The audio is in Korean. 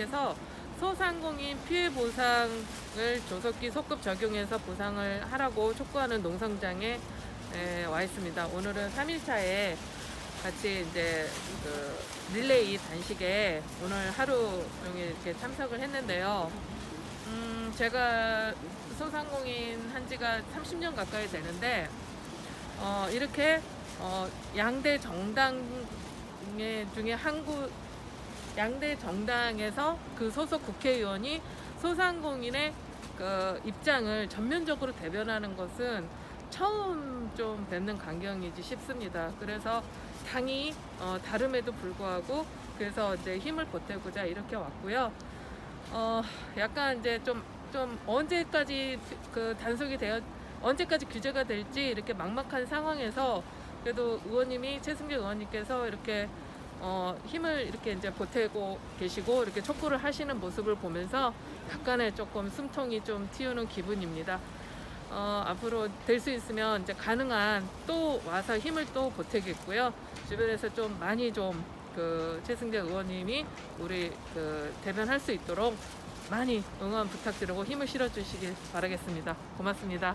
의원님께서 소상공인 피해 보상을 조속히 소급 적용해서 보상을 하라고 촉구하는 농성장에 에, 와 있습니다. 오늘은 3일차에 같이 이제 그 릴레이 단식에 오늘 하루 종일 이렇게 참석을 했는데요. 음, 제가 소상공인 한 지가 30년 가까이 되는데, 어, 이렇게, 어, 양대 정당의 중에 한 구, 양대 정당에서 그 소속 국회의원이 소상공인의 그 입장을 전면적으로 대변하는 것은 처음 좀 뵙는 광경이지 싶습니다. 그래서 당이 어, 다름에도 불구하고 그래서 이제 힘을 보태고자 이렇게 왔고요. 어, 약간 이제 좀, 좀 언제까지 그 단속이 되어, 언제까지 규제가 될지 이렇게 막막한 상황에서 그래도 의원님이, 최승규 의원님께서 이렇게 어, 힘을 이렇게 이제 보태고 계시고 이렇게 촉구를 하시는 모습을 보면서 약간의 조금 숨통이 좀 튀우는 기분입니다. 어, 앞으로 될 수 있으면 이제 가능한 또 와서 힘을 또 보태겠고요. 주변에서 좀 많이 좀 그 최승재 의원님이 우리 그 대변할 수 있도록 많이 응원 부탁드리고 힘을 실어주시길 바라겠습니다. 고맙습니다.